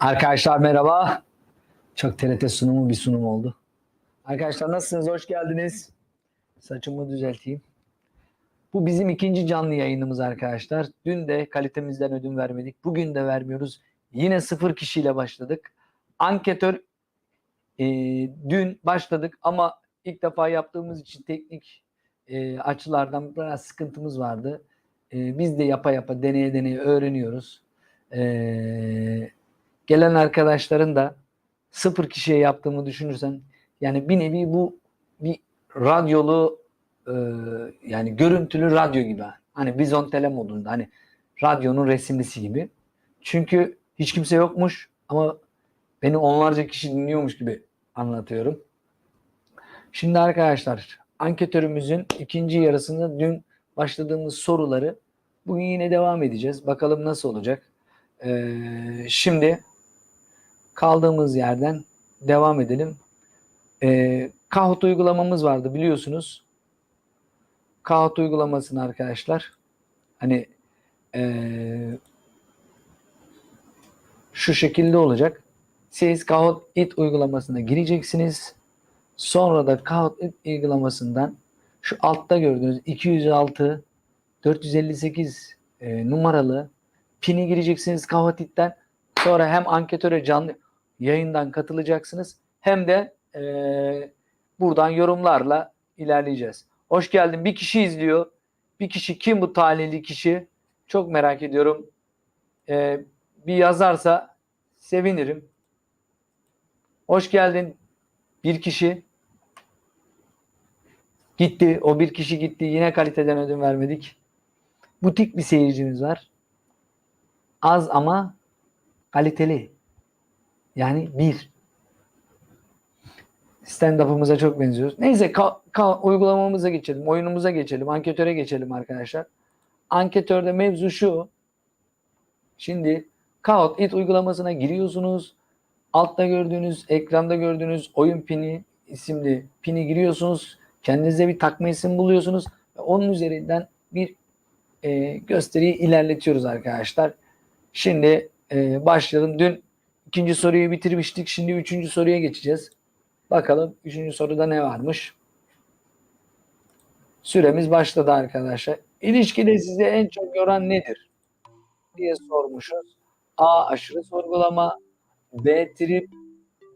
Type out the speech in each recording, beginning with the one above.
Arkadaşlar merhaba. Çok TRT sunumu bir sunum oldu. Arkadaşlar nasılsınız? Hoş geldiniz. Saçımı düzelteyim. Bu bizim ikinci canlı yayınımız arkadaşlar. Dün de kalitemizden ödün vermedik. Bugün de vermiyoruz. Yine sıfır kişiyle başladık. Anketör e, dün başladık ama ilk defa yaptığımız için teknik e, açılardan biraz sıkıntımız vardı. E, biz de yapa yapa deneye deneye öğreniyoruz. E, gelen arkadaşların da sıfır kişiye yaptığımı düşünürsen yani bir nevi bu bir radyolu e, yani görüntülü radyo gibi. Hani bizon tele modunda hani radyonun resimlisi gibi. Çünkü hiç kimse yokmuş ama beni onlarca kişi dinliyormuş gibi anlatıyorum. Şimdi arkadaşlar anketörümüzün ikinci yarısında dün başladığımız soruları bugün yine devam edeceğiz. Bakalım nasıl olacak. Ee, şimdi kaldığımız yerden devam edelim. Ee, Kahoot uygulamamız vardı biliyorsunuz. Kahoot uygulamasını arkadaşlar hani ee, şu şekilde olacak. Siz Kahoot It uygulamasına gireceksiniz. Sonra da Kahoot It uygulamasından şu altta gördüğünüz 206 458 e, numaralı pini gireceksiniz Kahoot It'ten. Sonra hem anketöre canlı yayından katılacaksınız hem de e, buradan yorumlarla ilerleyeceğiz. Hoş geldin. Bir kişi izliyor. Bir kişi kim bu talihli kişi? Çok merak ediyorum. E, bir yazarsa sevinirim. Hoş geldin. Bir kişi gitti. O bir kişi gitti. Yine kaliteden ödün vermedik. Butik bir seyircimiz var. Az ama kaliteli. Yani bir. Stand-up'ımıza çok benziyoruz. Neyse ka- ka- uygulamamıza geçelim. Oyunumuza geçelim. Anketöre geçelim arkadaşlar. Anketörde mevzu şu. Şimdi Kahoot It uygulamasına giriyorsunuz. Altta gördüğünüz, ekranda gördüğünüz oyun pini isimli pini giriyorsunuz. Kendinize bir takma isim buluyorsunuz. Onun üzerinden bir e, gösteriyi ilerletiyoruz arkadaşlar. Şimdi e, başlayalım. Dün ikinci soruyu bitirmiştik. Şimdi üçüncü soruya geçeceğiz. Bakalım üçüncü soruda ne varmış? Süremiz başladı arkadaşlar. İlişkide sizi en çok yoran nedir? diye sormuşuz. A. Aşırı sorgulama. B. Trip.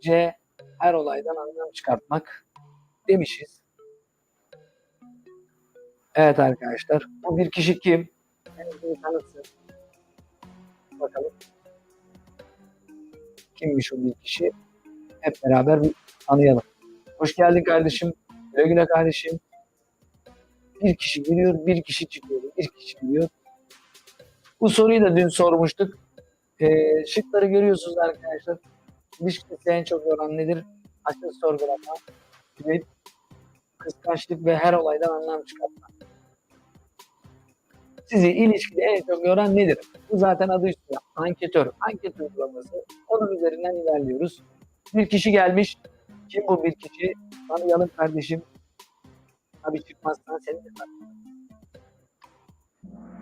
C. Her olaydan anlam çıkartmak demişiz. Evet arkadaşlar. Bu bir kişi kim? Kendini tanıtsın. Bakalım. Kimmiş o bir kişi? Hep beraber bir tanıyalım. Hoş geldin kardeşim. Güle güle kardeşim. Bir kişi giriyor, bir kişi çıkıyor. Bir kişi giriyor. Bu soruyu da dün sormuştuk. Ee, şıkları görüyorsunuz arkadaşlar. İlişkisi en çok yoran nedir? Aşırı sorgulama, kıskançlık ve her olaydan anlam çıkartma. Sizi ilişkide en çok yoran nedir? Bu zaten adı üstünde. Anketör. Anket uygulaması. Onun üzerinden ilerliyoruz. Bir kişi gelmiş. Kim bu bir kişi? Tanıyalım kardeşim. Tabii çıkmazsan seni de.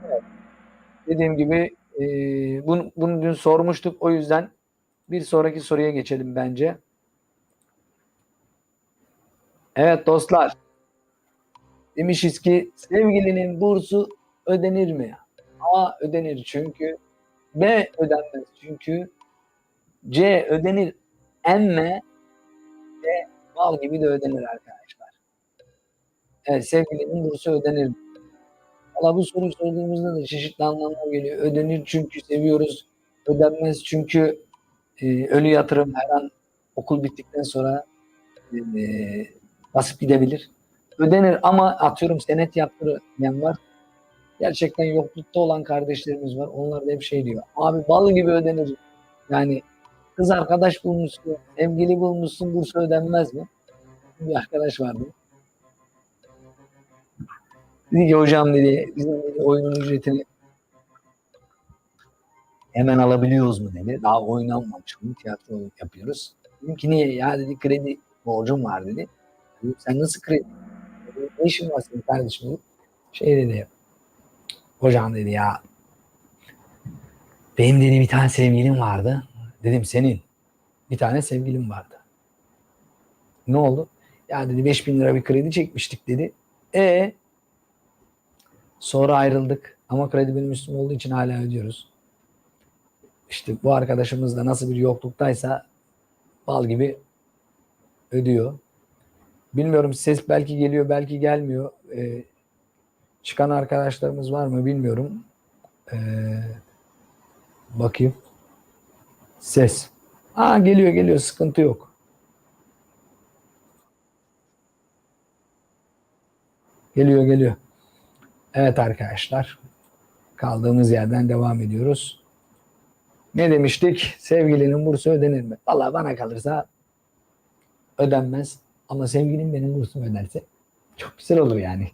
Evet. Dediğim gibi e, bunu, bunu dün sormuştuk. O yüzden bir sonraki soruya geçelim bence. Evet dostlar. Demişiz ki sevgilinin bursu ödenir mi? A ödenir çünkü B ödenmez çünkü C ödenir emme D mal gibi de ödenir arkadaşlar. Evet sevgilinin bursu ödenir? Valla bu soruyu sorduğumuzda da çeşitli anlamlar geliyor. Ödenir çünkü seviyoruz. Ödenmez çünkü e, ölü yatırım her an okul bittikten sonra e, basıp gidebilir. Ödenir ama atıyorum senet yaptırmayan var. Gerçekten yoklukta olan kardeşlerimiz var. Onlar da hep şey diyor. Abi bal gibi ödenir. Yani kız arkadaş bulmuşsun, sevgili bulmuşsun, bursa ödenmez mi? Bir arkadaş vardı. Dedi ki hocam dedi bizim dedi, oyunun ücretini hemen alabiliyoruz mu dedi. Daha oynanmamış bunu tiyatro yapıyoruz. Dedim ki niye ya dedi kredi borcum var dedi. Dedim, Sen nasıl kredi? Ne işin var senin kardeşim dedi. Şey dedi hocam dedi ya Benim dedi bir tane sevgilim vardı. Dedim senin. Bir tane sevgilim vardı. Ne oldu? Ya dedi 5000 lira bir kredi çekmiştik dedi. E sonra ayrıldık. Ama kredi benim üstüm olduğu için hala ödüyoruz. İşte bu arkadaşımız da nasıl bir yokluktaysa bal gibi ödüyor. Bilmiyorum ses belki geliyor belki gelmiyor. Ee, çıkan arkadaşlarımız var mı bilmiyorum. Ee, bakayım. Ses. Aa geliyor geliyor sıkıntı yok. Geliyor geliyor. Evet arkadaşlar. Kaldığımız yerden devam ediyoruz. Ne demiştik? Sevgilinin bursu ödenir mi? Valla bana kalırsa ödenmez. Ama sevgilim benim bursumu öderse çok güzel olur yani.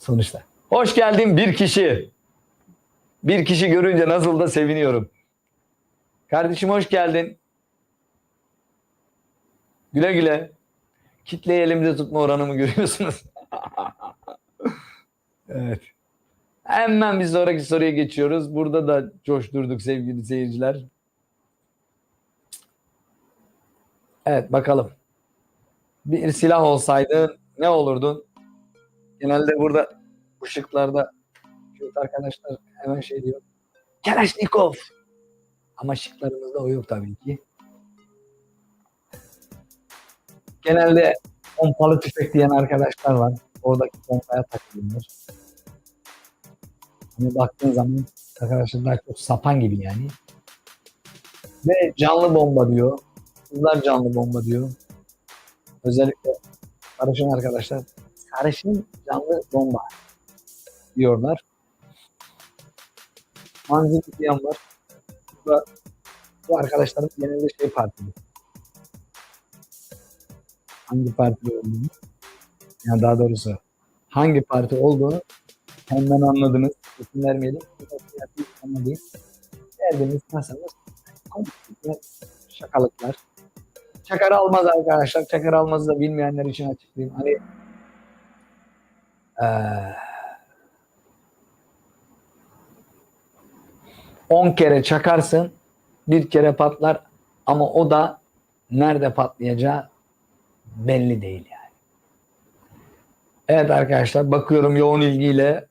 Sonuçta. Hoş geldin bir kişi. Bir kişi görünce nasıl da seviniyorum. Kardeşim hoş geldin. Güle güle. Kitleyi elimde tutma oranımı görüyorsunuz. evet. Hemen bir sonraki soruya geçiyoruz. Burada da coşturduk sevgili seyirciler. Evet bakalım. Bir silah olsaydı ne olurdun? Genelde burada ışıklarda Kürt arkadaşlar hemen şey diyor. Kalashnikov. Ama şıklarımızda o yok tabii ki. Genelde pompalı tüfek diyen arkadaşlar var. Oradaki pompaya takılıyorlar. Hani baktığın zaman arkadaşlar daha çok sapan gibi yani. Ve canlı bomba diyor. Kızlar canlı bomba diyor. Özellikle sarışın arkadaşlar. Sarışın canlı bomba diyorlar. Manzil diyen var. Bu, da- bu arkadaşlarım genelde şey partili. Hangi parti olduğunu yani daha doğrusu hangi parti olduğunu hemen anladınız. İsim vermeyelim. Siyasi anlayayım. Derdiniz komiklikler, şakalıklar. Çakar almaz arkadaşlar. Çakar almazı da bilmeyenler için açıklayayım. Hani 10 kere çakarsın bir kere patlar ama o da nerede patlayacağı belli değil yani. Evet arkadaşlar bakıyorum yoğun ilgiyle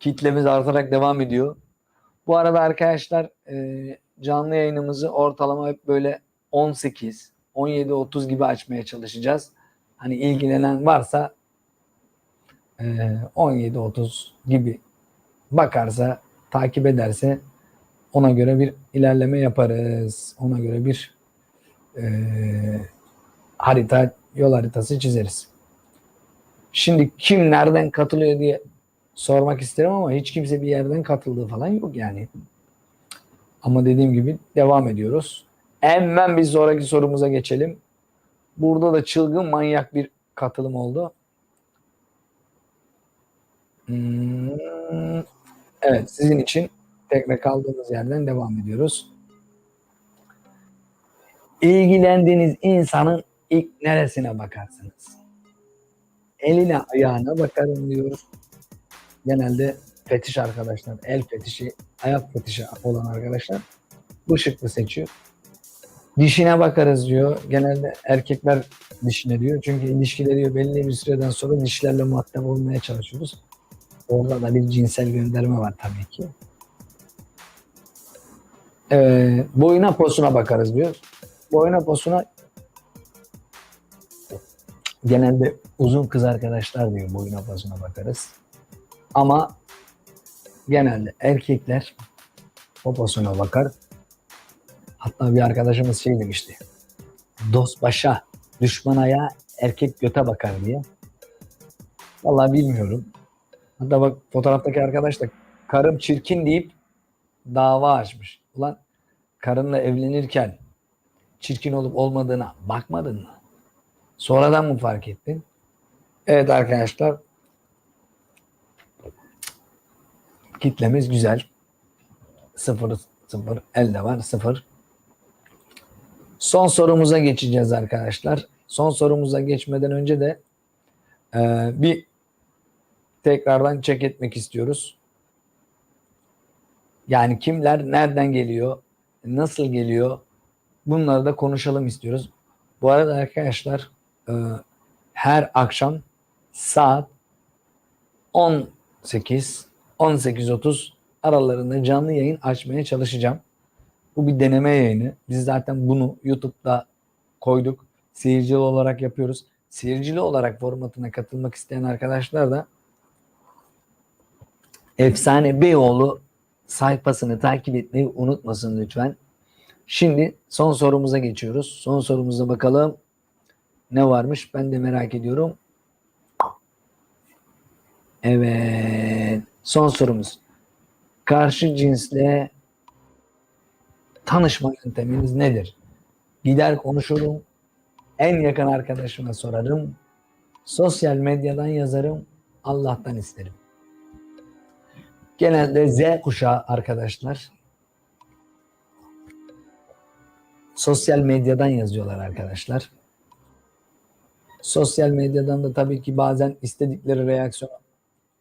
kitlemiz artarak devam ediyor. Bu arada arkadaşlar canlı yayınımızı ortalama hep böyle 18, 17, 30 gibi açmaya çalışacağız. Hani ilgilenen varsa e, 17, 30 gibi bakarsa, takip ederse ona göre bir ilerleme yaparız. Ona göre bir e, harita, yol haritası çizeriz. Şimdi kim nereden katılıyor diye sormak isterim ama hiç kimse bir yerden katıldığı falan yok yani. Ama dediğim gibi devam ediyoruz. Hemen bir sonraki sorumuza geçelim. Burada da çılgın manyak bir katılım oldu. Hmm, Evet sizin için tekrar kaldığımız yerden devam ediyoruz. İlgilendiğiniz insanın ilk neresine bakarsınız? Eline ayağına bakarım diyor. Genelde fetiş arkadaşlar, el fetişi, ayak fetişi olan arkadaşlar bu şıkkı seçiyor. Dişine bakarız diyor. Genelde erkekler dişine diyor. Çünkü ilişkileri belli bir süreden sonra dişlerle muhatap olmaya çalışıyoruz. Orada da bir cinsel gönderme var tabii ki. Ee, boyuna posuna bakarız diyor. Boyuna posuna genelde uzun kız arkadaşlar diyor boyuna posuna bakarız. Ama genelde erkekler poposuna bakar. Hatta bir arkadaşımız şey demişti. Dost başa, düşman ayağa, erkek göte bakar diye. Vallahi bilmiyorum. Hatta bak fotoğraftaki arkadaş da karım çirkin deyip dava açmış. Ulan karınla evlenirken çirkin olup olmadığına bakmadın mı? Sonradan mı fark ettin? Evet arkadaşlar. Kitlemiz güzel. Sıfır, sıfır. Elde var sıfır. Son sorumuza geçeceğiz arkadaşlar. Son sorumuza geçmeden önce de e, bir tekrardan check etmek istiyoruz. Yani kimler nereden geliyor, nasıl geliyor bunları da konuşalım istiyoruz. Bu arada arkadaşlar e, her akşam saat 18 18.30 aralarında canlı yayın açmaya çalışacağım. Bu bir deneme yayını. Biz zaten bunu YouTube'da koyduk. Seyircili olarak yapıyoruz. Seyircili olarak formatına katılmak isteyen arkadaşlar da Efsane Beyoğlu sayfasını takip etmeyi unutmasın lütfen. Şimdi son sorumuza geçiyoruz. Son sorumuza bakalım. Ne varmış? Ben de merak ediyorum. Evet. Son sorumuz. Karşı cinsle tanışma yönteminiz nedir? Gider konuşurum. En yakın arkadaşıma sorarım. Sosyal medyadan yazarım. Allah'tan isterim. Genelde Z kuşağı arkadaşlar. Sosyal medyadan yazıyorlar arkadaşlar. Sosyal medyadan da tabii ki bazen istedikleri reaksiyonu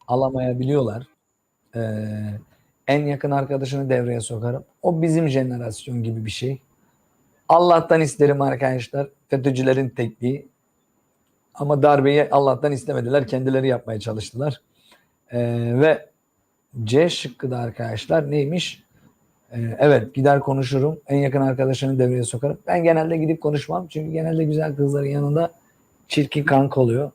alamayabiliyorlar. Ee, en yakın arkadaşını devreye sokarım. O bizim jenerasyon gibi bir şey. Allah'tan isterim arkadaşlar. FETÖ'cülerin tekniği. Ama darbeyi Allah'tan istemediler. Kendileri yapmaya çalıştılar. Ee, ve C şıkkı da arkadaşlar neymiş? Ee, evet gider konuşurum. En yakın arkadaşını devreye sokarım. Ben genelde gidip konuşmam. Çünkü genelde güzel kızların yanında çirkin kanka oluyor.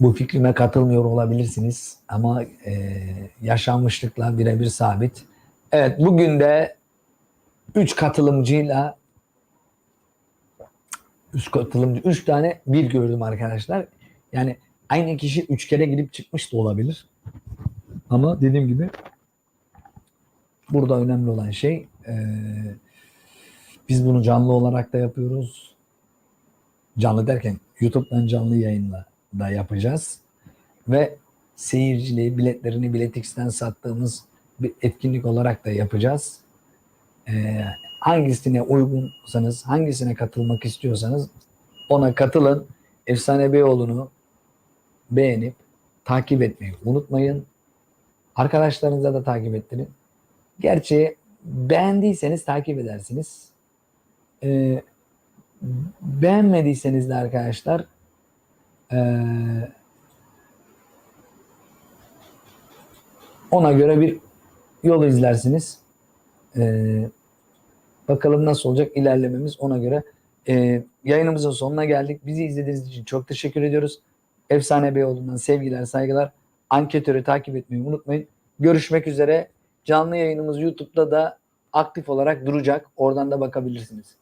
Bu fikrime katılmıyor olabilirsiniz. Ama e, yaşanmışlıkla birebir sabit. Evet bugün de 3 katılımcıyla 3 katılımcı 3 tane bir gördüm arkadaşlar. Yani aynı kişi 3 kere gidip çıkmış da olabilir. Ama dediğim gibi burada önemli olan şey e, biz bunu canlı olarak da yapıyoruz. Canlı derken YouTube'dan canlı yayınla da yapacağız. Ve seyirciliği, biletlerini Biletix'ten sattığımız bir etkinlik olarak da yapacağız. E, hangisine uygunsanız, hangisine katılmak istiyorsanız ona katılın. Efsane Beyoğlu'nu beğenip takip etmeyi unutmayın. Arkadaşlarınıza da takip ettirin. Gerçi beğendiyseniz takip edersiniz. Ee, beğenmediyseniz de arkadaşlar ee, ona göre bir yol izlersiniz. Ee, bakalım nasıl olacak ilerlememiz ona göre. Ee, yayınımızın sonuna geldik. Bizi izlediğiniz için çok teşekkür ediyoruz. Efsane Beyoğlu'ndan sevgiler, saygılar. Anketörü takip etmeyi unutmayın. Görüşmek üzere. Canlı yayınımız YouTube'da da aktif olarak duracak. Oradan da bakabilirsiniz.